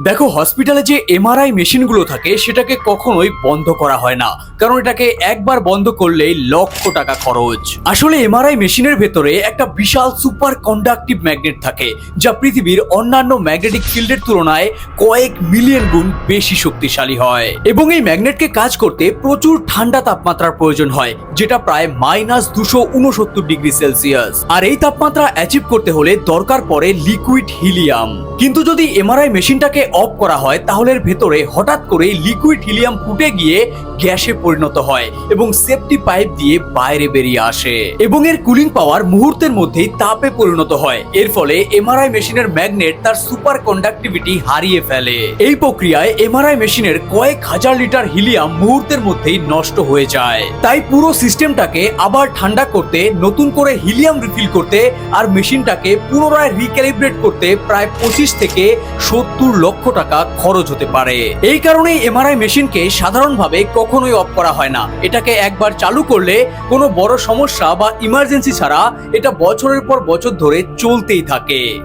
দেখো হসপিটালে যে এমআরআই মেশিনগুলো থাকে, সেটাকে কখনোই বন্ধ করা হয় না। কারণ এটাকে একবার বন্ধ করলেই লক্ষ টাকা খরচ। আসলে এমআরআই মেশিনের ভেতরে একটা বিশাল সুপার কন্ডাক্টিভ ম্যাগনেট থাকে, যা পৃথিবীর অন্যান্য ম্যাগনেটিক ফিল্ডের তুলনায় কয়েক মিলিয়ন গুণ বেশি শক্তিশালী হয়। এবং এই ম্যাগনেটকে কাজ করতে প্রচুর ঠান্ডা তাপমাত্রার প্রয়োজন হয়, যেটা প্রায় মাইনাস দুশো উনসত্তর ডিগ্রি সেলসিয়াস। আর এই তাপমাত্রা অ্যাচিভ করতে হলে দরকার পড়ে লিকুইড হিলিয়াম কিন্তু যদি এমআরআই মেশিনটাকে অফ করা হয়, তাহলে এর ভেতরে হঠাৎ করে লিকুইড হিলিয়াম ফুটে গিয়ে গ্যাসে পরিণত হয় এবং সেফটি পাইপ দিয়ে বাইরে বেরিয়ে আসে। এবং এর কুলিং পাওয়ার মুহূর্তের মধ্যেই তাপে পরিণত হয়। এর ফলে এমআরআই মেশিনের ম্যাগনেট তার সুপার কন্ডাক্টিভিটি হারিয়ে ফেলে। এই প্রক্রিয়ায় এমআরআই মেশিনের কয়েক হাজার লিটার হিলিয়াম মুহূর্তের মধ্যেই নষ্ট হয়ে যায়। তাই পুরো সিস্টেমটাকে আবার ঠান্ডা করতে, নতুন করে হিলিয়াম রিফিল করতে আর মেশিনটাকে পুনরায় রিক্যালিব্রেট করতে প্রায় পঁচিশ থেকে সত্তর লক্ষ টাকা খরচ হতে পারে। এই কারণে এমআরআই মেশিনকে সাধারণভাবে কখনোই অফ করা হয় না। এটাকে একবার চালু করলে কোনো বড় সমস্যা বা ইমার্জেন্সি ছাড়া এটা বছরের পর বছর ধরে চলতেই থাকে।